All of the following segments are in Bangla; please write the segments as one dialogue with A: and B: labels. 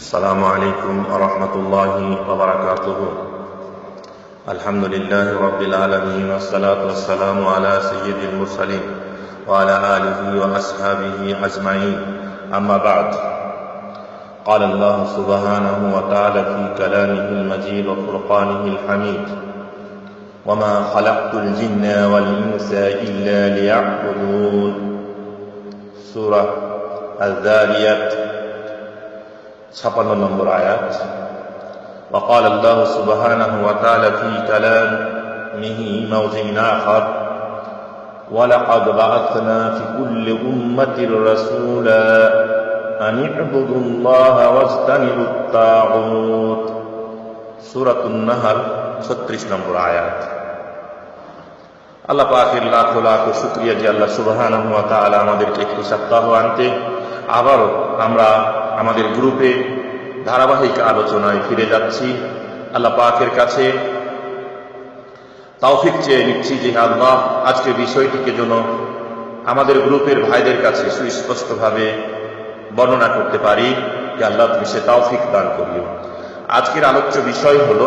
A: السلام عليكم ورحمة الله وبركاته. الحمد لله رب العالمين والصلاة والسلام على سيد المرسلين وعلى آله وأصحابه أجمعين. أما بعد قال الله سبحانه وتعالى في كلامه المجيد وفرقانه الحميد وما خلقت الجن والإنس إلا ليعبدون. سورة الذاريات ছাপান্ন নম্বর আয়াত وقال الله سبحانه وتعالى في كلامه موضع آخر ولقد بعثنا في كل أمة رسولا أن اعبدوا الله واجتنبوا الطاغوت سورة النهر 36 নম্বর আয়াত আল্লাহ পাকের লাখো লাখো শুক্রিয়া যে আল্লাহ সুবহানাহু ওয়া তাআলা আমাদেরকে একটি সপ্তাহ আনতে আবারও আমরা আমাদের গ্রুপে ধারাবাহিক আলোচনায় ফিরে যাচ্ছি। আল্লাহ পাকের কাছে তাওফিক চেয়ে নিচ্ছি যে আল্লাহ আজকে বিষয়টিকে যেন আমাদের গ্রুপের ভাইদের কাছে সুস্পষ্টভাবে বর্ণনা করতে পারি। যে আল্লাহ, তুমি সে তৌফিক দান করিও। আজকের আলোচ্য বিষয় হল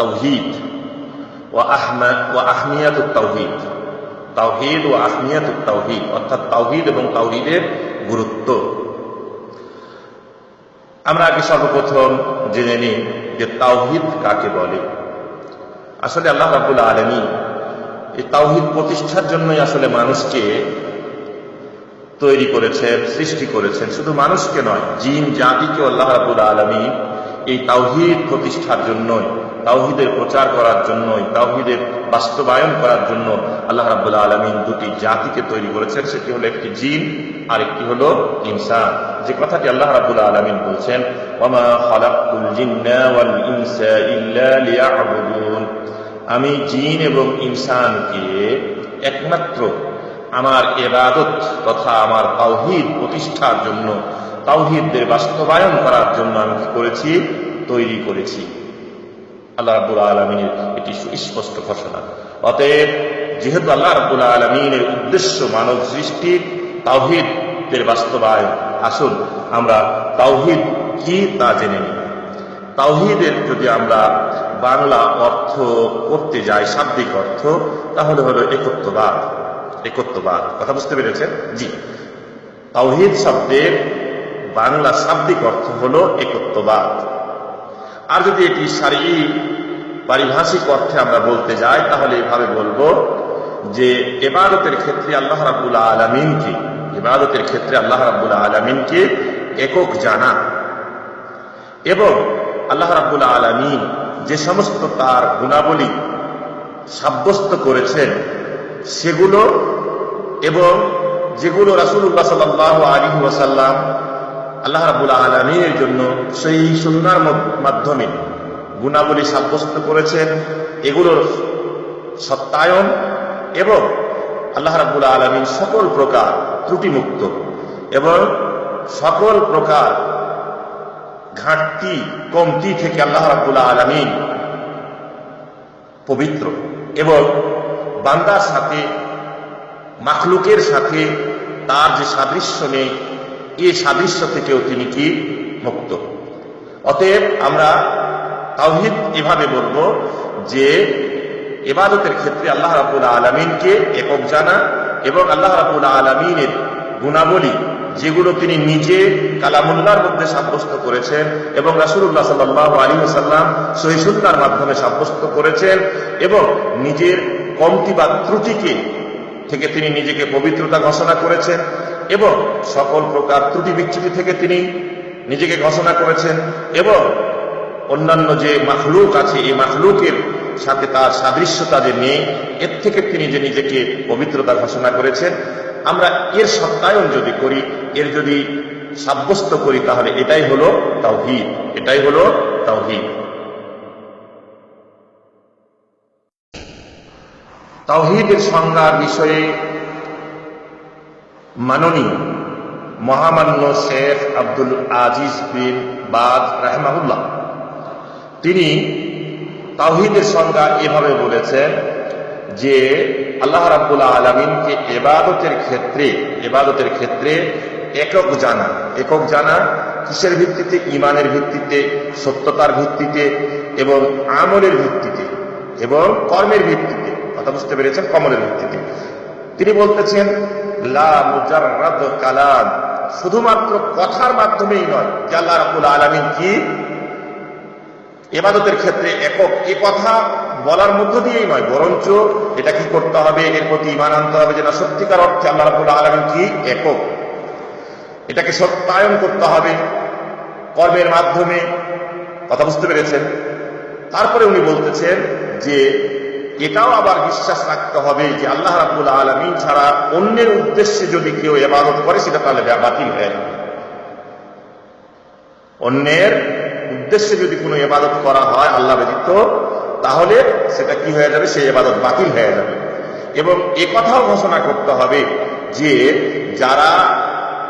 A: তৌহিদ ও আহমা ও আহমিয়াত তৌহিদ তাওহিদ ও আহমিয়াত তাওহিদ, অর্থাৎ তাওহিদ এবং তাওহিদের গুরুত্ব। আমরা আগে সর্বপ্রথম জেনে নিই যে তাওহিদ কাকে বলে। আসলে আল্লাহ রাবুল আলমী এই তাওহিদ প্রতিষ্ঠার জন্যই আসলে মানুষকে তৈরি করেছেন, সৃষ্টি করেছেন। শুধু মানুষকে নয়, জিন জাতিকে আল্লাহ রাবুল আলমী এই তাওহিদ প্রতিষ্ঠার জন্যই তাওহিদের প্রচার করার জন্যই তাওহিদের বাস্তবায়ন করার জন্য আল্লাহ রাবুল্লাহ আলমিন দুটি জাতিকে তৈরি করেছেন। সেটি হলো একটি জিন আর একটি হলো ইনসান। যে কথাটি আল্লাহ রাবুল্লাহ আলমিন বলছেন আমি জিন এবং ইনসানকে একমাত্র আমার এবাদত তথা আমার তাওহিদ প্রতিষ্ঠার জন্য, তাওহিদদের বাস্তবায়ন করার জন্য আমি কি করেছি? তৈরি করেছি। আল্লাহ রাবুল আলমিনের এটি সুস্পষ্ট ঘোষণা। অতএব, যেহেতু আল্লাহ রাবুল আলমিনের উদ্দেশ্য মানব সৃষ্টি তাওহিদের বাস্তবায়ন, আসুন আমরা তাওহিদ কি তা জেনে নিই। তাওহিদের যদি আমরা বাংলা অর্থ করতে যাই, শাব্দিক অর্থ, তাহলে হলো একত্ববাদ। একত্ববাদ, কথা বুঝতে পেরেছেন? জি। তাওহিদ শব্দের বাংলা শাব্দিক অর্থ হলো একত্ববাদ। আর যদি এটি সারি পারিভাষিক অর্থে আমরা বলতে যাই, তাহলে এভাবে বলব যে এবাদতের ক্ষেত্রে আল্লাহ রাবুল আলমিনকে ইবাদতের ক্ষেত্রে আল্লাহ রাবুল আলমিনকে একক জানা। এবং আল্লাহ রাবুল আলমিন যে সমস্ত তার গুণাবলী সাব্যস্ত করেছেন, সেগুলো এবং যেগুলো রাসুল্লাহ সাল্লাহ আলী ওয়াসাল্লাম আল্লাহ রাবুল আলমীর জন্য সেই সুন্নার মাধ্যমে গুণাবলী সাব্যস্ত করেছেন। এগুলোর সত্যায়ন এবং আল্লাহ রাবুল আলমীর সকল প্রকার ত্রুটিমুক্ত এবং সকল প্রকার ঘাটতি, কমতি থেকে আল্লাহ রাবুল আলমিন পবিত্র এবং বান্দার সাথে, মাখলুকের সাথে তার যে সাদৃশ্য নেই এই সাদৃশ্য থেকেও তিনি কি মুক্ত? অতএব আমরা তাওহিদ এভাবে বলব যে এবাদতের ক্ষেত্রে আল্লাহ রাবুল আলমিনকে একক জানা এবং আল্লাহ রাবুল আলমিনের গুণাবলী যেগুলো তিনি নিজে কালামুল্লার মধ্যে সাব্যস্ত করেছেন এবং রাসুল্লাহ সাল্লাহ আলী সাল্লাম সহিসুল্লার মাধ্যমে সাব্যস্ত করেছেন এবং নিজের কমতি বা ত্রুটিকে থেকে তিনি নিজেকে পবিত্রতা ঘোষণা করেছেন। এবং সকল প্রকার ত্রুটি বিচ্ছুতি থেকে তিনি নিজেকে ঘোষণা করেছেন এবং অন্যান্য যে মাখলুক আছে, এই মাখলুকের সাথে তার সাদৃশ্যতা যে নেই, এর থেকে তিনি যে নিজেকে পবিত্রতা ঘোষণা করেছেন, আমরা এর সত্যায়ন যদি করি, এর যদি সাব্যস্ত করি, তাহলে এটাই হলো তাওহিদ, এটাই হলো তাওহিদ। তাওহিদের সংজ্ঞার বিষয়ে মাননীয় মহামান্য শেখ আব্দুল আজিজ বিন বাদ রাহমাহুল্লাহ। তিনি তাওহিদের সংজ্ঞা এভাবে বলেছেন যে আল্লাহ রাব্বুল আলমিনকে এবাদতের ক্ষেত্রে এবাদতের ক্ষেত্রে একক জানা। একক জানা কিসের ভিত্তিতে? ইমানের ভিত্তিতে, সত্যতার ভিত্তিতে এবং আমলের ভিত্তিতে এবং কর্মের ভিত্তিতে। কথা বুঝতে পেরেছেন? কমলের ভিত্তিতে। তিনি বলতেছেন কালাম। শুধুমাত্র কথার মাধ্যমেই নয়, যে আল্লাহ রাব্বুল আলামিন কি? এবাদতের ক্ষেত্রে একক এ কথা বলার মধ্য দিয়েই নয়, বরঞ্চ এটা কি করতে হবে, এর প্রতি ইমান আনতে হবে যে না সত্যিকার অর্থে আল্লাহ রাব্বুল আলামিন কি? একক। এটাকে সত্যায়ন করতে হবে কর্মের মাধ্যমে। কথা বুঝতে পেরেছেন? তারপরে উনি বলতেছেন যে এটাও আবার বিশ্বাস রাখতে হবে যে আল্লাহ রাব্বুল আলমী ছাড়া অন্যের উদ্দেশ্যে যদি কেউ এবাদত করে, সেটা তাহলে বাতিল হয়ে যাবে। অন্যের উদ্দেশ্যে যদি কোনো এবাদত করা হয় আল্লাহ ব্যতীত, তাহলে সেটা কি হয়ে যাবে? সেই এবাদত বাতিল হয়ে যাবে। এবং কথাও ঘোষণা করতে হবে যে যারা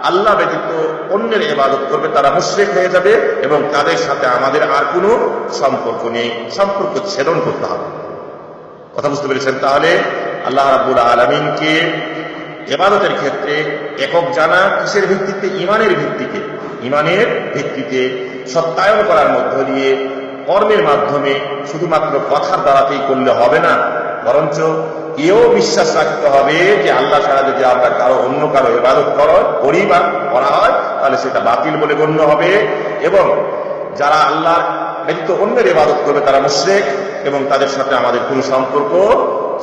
A: আল্লাহ ব্যতীত অন্যের এবাদত করবে, তারা মুশ্রিক হয়ে যাবে এবং তাদের সাথে আমাদের আর কোনো সম্পর্ক নেই। সম্পর্ক ছেদন করতে হবে। কথা বুঝতে পেরেছেন? তাহলে আল্লাহ রাব্বুল আলমিনকে এবাদতের ক্ষেত্রে একক জানা কিসের ভিত্তিতে? ইমানের ভিত্তিতে। ইমানের ভিত্তিতে সত্যায়ন করার মধ্য দিয়ে কর্মের মাধ্যমে শুধুমাত্র কথার দ্বারাতেই করলে হবে না, বরঞ্চ এও বিশ্বাস রাখতে হবে যে আল্লাহ ছাড়া যদি আমরা কারও অন্য কারও ইবাদত করো বা করা হয়, তাহলে সেটা বাতিল বলে গণ্য হবে। এবং যারা আল্লাহ ব্যতীত অন্যের ইবাদত করবে, তারা মুশ্রেক। এবং তাদের সাথে আমাদের কোনো সম্পর্ক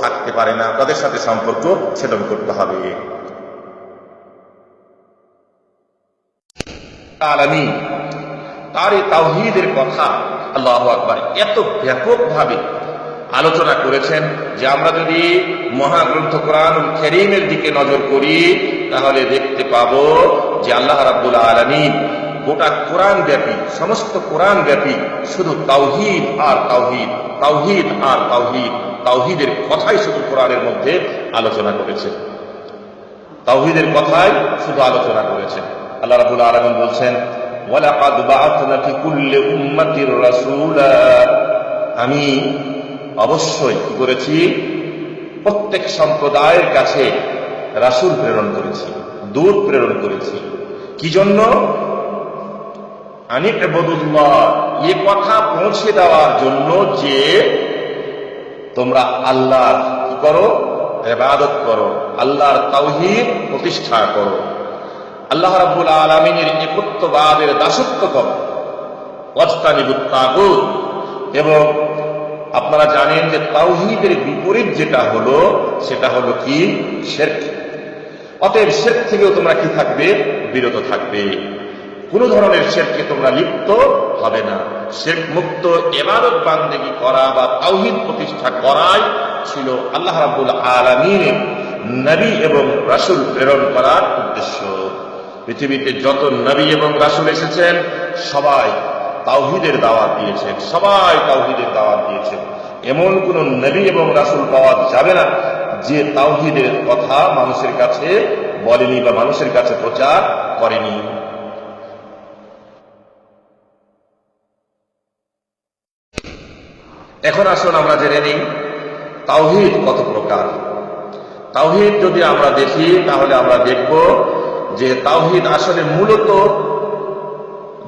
A: থাকতে পারে না। তাদের সাথে সম্পর্ক ছেদন করতে হবে। আলামী তার এই তাওহীদের কথা আল্লাহ আকবার এত ব্যাপকভাবে আলোচনা করেছেন যে আমরা যদি মহাগ্রন্থ কোরআন খেরিমের দিকে নজর করি, তাহলে দেখতে পাব যে আল্লাহ রাব্বুল আলমিন গোটা কোরআন ব্যাপী, সমস্ত কোরআন ব্যাপী, শুধু তাওহিদ আর তাওহিদ তাওহিদ আর তাওহিদ, তাওহিদের কথাই শুধু কোরআনের মধ্যে আলোচনা করেছে। তাওহিদের কথাই শুধু আলোচনা করেছে। আল্লাহ রাবুল বলছেন, ওয়ালাকাদ বাআতনা ফি কুল্লি উম্মাতির রাসূলা। আমি অবশ্যই কি করেছি, প্রত্যেক সম্প্রদায়ের কাছে রাসূল প্রেরণ করেছি, দূত প্রেরণ করেছি। কি জন্য? আনি এবদুল্লাহ এ কথা পৌঁছে দেওয়ার জন্য যে তোমরা আল্লাহ কি করো? এবাদত করো, আল্লাহর তাওহীদ প্রতিষ্ঠা করো। আল্লাহ রাব্বুল আলমিনের একত্ববাদের দাসত্ব করো। অস্তানিবুত তাগুত। এবং আপনারা জানেন যে তাওহীদের বিপরীত যেটা হলো, সেটা হলো কি? শেরক। অতএব শেরক থেকেও তোমরা কি থাকবে? বিরত থাকবে। কোন ধরনের শেরকে তোমরা লিপ্ত হবে না। শেখ মুক্ত এবারত বান্দেগি করা বা তাওহিদ প্রতিষ্ঠা করাই ছিল আল্লাহ রাবুল আলমিনের নবী এবং রাসুল প্রেরণ করার উদ্দেশ্য। পৃথিবীতে যত নবী এবং রাসুল এসেছেন, সবাই তাওহিদের দাওয়াত দিয়েছেন, সবাই তাওহিদের দাওয়াত দিয়েছেন। এমন কোন নবী এবং রাসুল পাওয়া যাবে না যে তাওহিদের কথা মানুষের কাছে বলেনি বা মানুষের কাছে প্রচার করেনি। এখন আসুন আমরা জেনে নিই, তাওহিদ কত প্রকার? তাওহিদ যদি আমরা দেখি, তাহলে আমরা দেখব যে তাওহিদ আসলে মূলত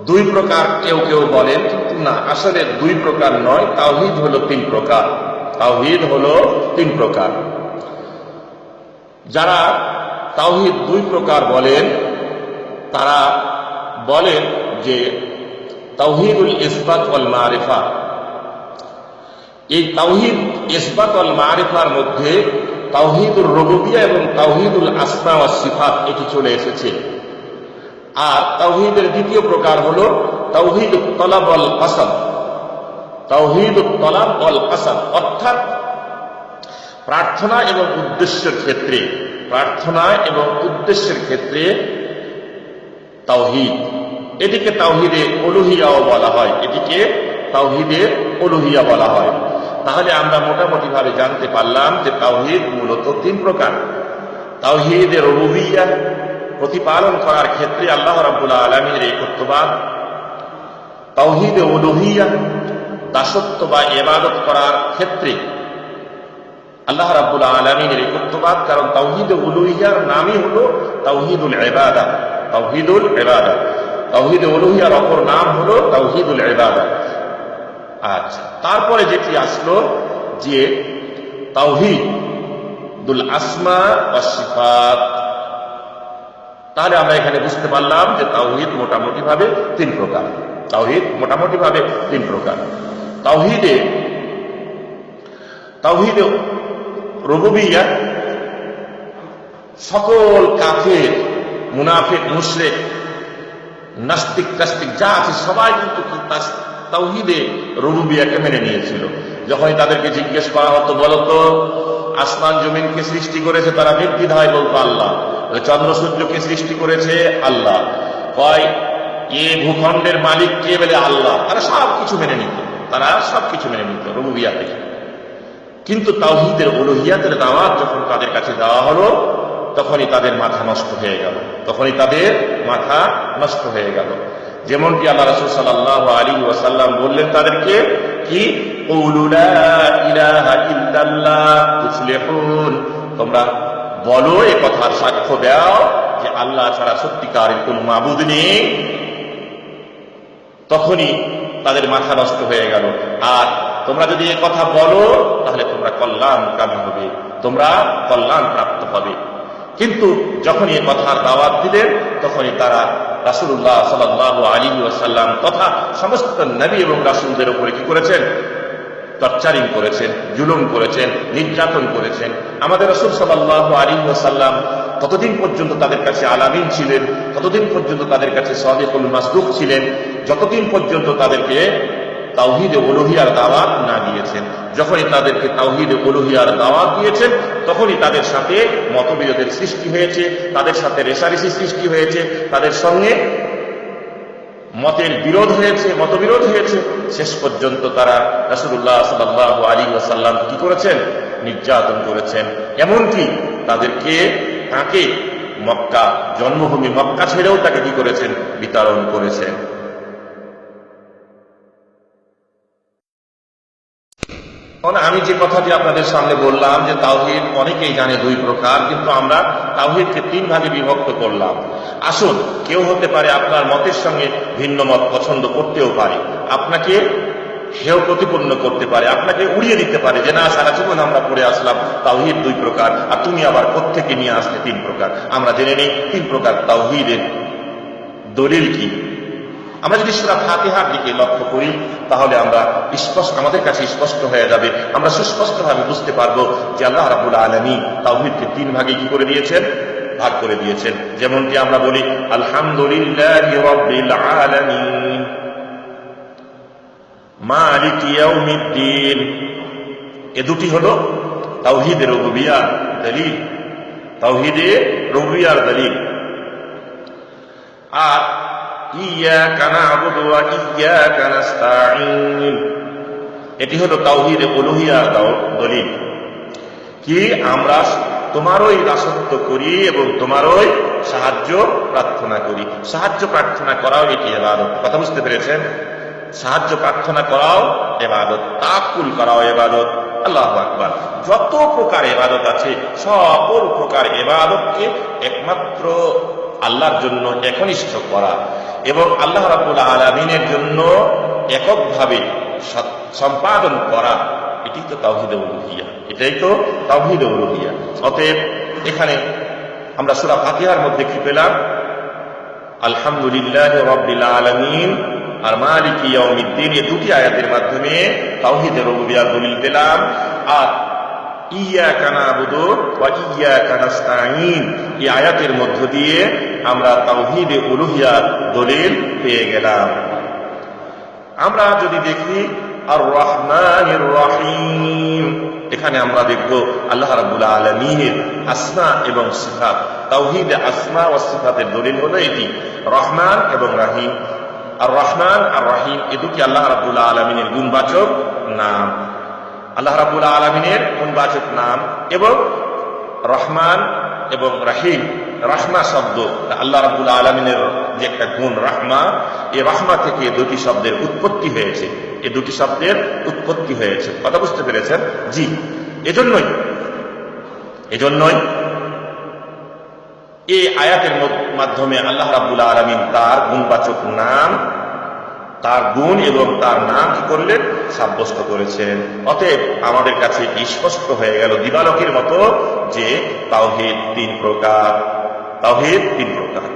A: দুই প্রকার কেউ কেউ বলেন। কিন্তু না, আসলে দুই প্রকার নয়, তাওহিদ হলো তিন প্রকার। তাওহিদ হলো তিন প্রকার। যারা তাওহিদ দুই প্রকার বলেন, তারা বলেন যে তাওহিদুল ইসবাত ওয়াল মারিফা এই তাওহিদ, ইসবাত আল মারিফার মধ্যে তাওহিদুল রবুবিয়া এবং তাওহিদুল আসমা ও সিফাত এটি চলে এসেছে। আর তাওহিদের দ্বিতীয় প্রকার হল তাওহিদ তলাব অল কাসাব। তাওহিদ তলাব অল কাসাব অর্থাৎ প্রার্থনা এবং উদ্দেশ্যের ক্ষেত্রে, প্রার্থনা এবং উদ্দেশ্যের ক্ষেত্রে তাওহিদ। এটিকে তাওহিদে অলুহিয়াও বলা হয়। এটিকে তাওহিদে অলুহিয়া বলা হয়। তাহলে আমরা মোটামুটি ভাবে জানতে পারলাম যে তাওহিদ মূলত তিন প্রকার। তাওহিদে রবুবিয়া প্রতিপালন করার ক্ষেত্রে আল্লাহ রাবুল আলমীর একত্ববাদ তাওহিদে অলুহিয়া দাসত্ব বা এবাদত করার ক্ষেত্রে আল্লাহ রাবুল আলমিনের একত্ববাদ কারণ তাওহিদ উলুহিয়ার নামই হল তাওহিদুল এবাদা তাওহিদুল এবাদা তাওহিদ উলুহিয়ার অপর নাম হলো তাওহিদুল ইবাদত আচ্ছা তারপরে যেটি আসলো যে তাওহিদুল আসমা ও সিফাত তাহলে আমরা এখানে বুঝতে পারলাম যে তাওহিদ মোটামুটি ভাবে তিন প্রকার। তাওহিদ মোটামুটি ভাবে তিন প্রকার। তাওহিদে তাওহিদে রবুবিয়া, সকল কাফের, মুনাফিক, মুশরেক, নাস্তিক টাস্তিক যা আছে সবাই কিন্তু তাওহিদে রবুবিয়াকে মেনে নিয়েছিল। যখনই তাদেরকে জিজ্ঞেস করা হতো বলতো আসমান জমিনকে সৃষ্টি করেছে তারা নির্দ্বিধায় বলতো আল্লাহ চন্দ্র সূর্যকে সৃষ্টি করেছে আল্লাহ। কয়, এ ভূখণ্ডের মালিক কে বলে আল্লাহ? তারা সব কিছু মেনে নিত, তারা সব কিছু মেনে নিত রবুবিয়া থেকে কিন্তু তাওহিদের উলুহিয়াতের দাওয়াত যখন তাদের কাছে দেওয়া হলো, তখনই তাদের মাথা নষ্ট হয়ে গেল, তখনই তাদের মাথা নষ্ট হয়ে গেল। যেমনটি আল্লাহ রসুল সাল্লাহ আলী ওয়াসাল্লাম বললেন তাদেরকে, কি। তোমরা বলো, এ কথার সাক্ষ্য দাও যে আল্লাহ ছাড়া সত্যিকারের কোন মাবুদ নেই। তখনই তাদের মাথা নষ্ট হয়ে গেল। আর তোমরা যদি এ কথা বলো, তাহলে তোমরা কল্যাণ কামী হবে। তোমরা কল্যাণ প্রাপ্ত হবে। কিন্তু যখনই এ কথার দাওয়াত দিলেন, তখনই তারা রাসুল্লাহ সাল্লাহ আলী ওয়াসাল্লাম তথা সমস্ত নবী এবং রাসুলদের উপরে কি করেছেন? টর্চারিং করেছেন, জুলুম করেছেন, নির্যাতন করেছেন। আমাদের রসুল সাল্লাহ আলী ওয়াসাল্লাম ততদিন পর্যন্ত তাদের কাছে আলামিন ছিলেন, ততদিন পর্যন্ত তাদের কাছে সদেকুল মাসদুক ছিলেন, যতদিন পর্যন্ত তাদেরকে তাওহিদে উলুহিয়ার দাওয়াত না দিয়েছেন। যখনই তাদেরকে তাওহিদে উলুহিয়ার দাওয়াত দিয়েছেন, তখনই তাদের সাথে মতবিরোধের সৃষ্টি হয়েছে, তাদের সাথে রেশারেশি সৃষ্টি হয়েছে, তাদের সঙ্গে মতের বিরোধ হয়েছে, মতবিরোধ হয়েছে। শেষ পর্যন্ত তারা রাসুল্লাহ সাল্লাহ আলী ওয়াসাল্লাম কি করেছেন? নির্যাতন করেছেন। এমনকি তাদেরকে তাকে মক্কা, জন্মভূমি মক্কা ছেড়েও তাকে কি করেছেন? বিতরণ করেছেন। এখন আমি যে কথাটি আপনাদের সামনে বললাম যে তাওহিদ অনেকেই জানে দুই প্রকার, কিন্তু আমরা তাওহিদকে তিন ভাগে বিভক্ত করলাম। আসুন, কেউ হতে পারে আপনার মতের সঙ্গে ভিন্ন মত পছন্দ করতেও পারে। আপনাকে হেও প্রতিপন্ন করতে পারে, আপনাকে উড়িয়ে দিতে পারে যে, না, সারা জীবন আমরা পড়ে আসলাম তাওহিদ দুই প্রকার আর তুমি আবার কোত্থেকে নিয়ে আসলে তিন প্রকার। আমরা জেনে নিই তিন প্রকার তাওহিদের দলিল কি। আমরা যদি সুরা ফাতিহার দিকে লক্ষ্য করি, তাহলে আমরা স্পষ্ট আমাদের কাছে স্পষ্ট হয়ে যাবে। আমরা সুস্পষ্টভাবে বুঝতে পারব যে আল্লাহ রাবুল আলমী তাওহিদকে তিন ভাগে কি করে দিয়েছেন? ভাগ করে দিয়েছেন। যেমনটি আমরা বলি, আলহামদুলিল্লাহ এ দুটি হলো তাওহিদের রুবিয়ার দলিল। তাওহিদে রুবিয়ার দলিল। আর না'বুদু ওয়া নাস্তাঈন। এটি হলো তাওহীদে দলিল। কি? আমরা তোমারই দাসত্ব করি এবং তোমারই সাহায্য প্রার্থনা করি। সাহায্য প্রার্থনা করাও এটি এবাদত। কথা বুঝতে পেরেছেন? সাহায্য প্রার্থনা করাও এবাদত। তাকুল করাও এবাদত। আল্লাহ আকবার। যত প্রকার এবাদত আছে, সকল প্রকার এবাদতকে একমাত্র আল্লাহর জন্য একনিষ্ঠ করা। এবং আল্লাহ রাবুল আলমিনের জন্য এককভাবে সম্পাদন করা এটি তো উলুহিয়া, এটাই তো উলুহিয়া। অতএব এখানে আমরা সুরা ফাতিহার মধ্যে কি পেলাম? আলহামদুলিল্লাহ রব্বিল আলামিন আর মালিক ইয়াউমিদ্দিন, এই দুটি আয়াতের মাধ্যমে তাওহীদের রুবিয়া দলিল পেলাম। আর ইয়াকা নাবুদু ওয়া ইয়াকা নাস্তাঈন, এই আয়াতের মধ্য দিয়ে আমরা তাওহীদে উলুহিয়ার দলিল পেয়ে গেলাম। আমরা যদি দেখি আর রহমানির রহিম এখানে আমরা দেখব আল্লাহ রাবুল আলামিনের আসমা এবং সিফাত। তাওহীদ আসমা ও সিফাতের দলিল হলো এটি, রহমান এবং রাহিম। আর রহমান আর রহিম এ দুটি আল্লাহ রাব্বুল আলামিনের গুণবাচক নাম। আল্লাহ রাবুল আলমিনের গুণবাচক নাম এবং রহমান এবং রাহিম। রাহমা শব্দ আল্লাহ রাব্বুল আলমিনের যে একটা গুণ রাহমা, এই রাহমা থেকে দুটি শব্দের উৎপত্তি হয়েছে। এই দুটি শব্দের উৎপত্তি হয়েছে। কথা বুঝতে পেরেছেন? জি। এজন্যই এজন্যই এই আয়াতের মাধ্যমে আল্লাহ রাবুল আলমিন তার গুণবাচক নাম, তার গুণ এবং তার নাম কি করলেন? সাব্যস্ত করেছেন। অতএব আমাদের কাছে স্পষ্ট হয়ে গেল দিবালকের মতো যে তাওহিদ তিন প্রকার। তাওহিদ তিন প্রকার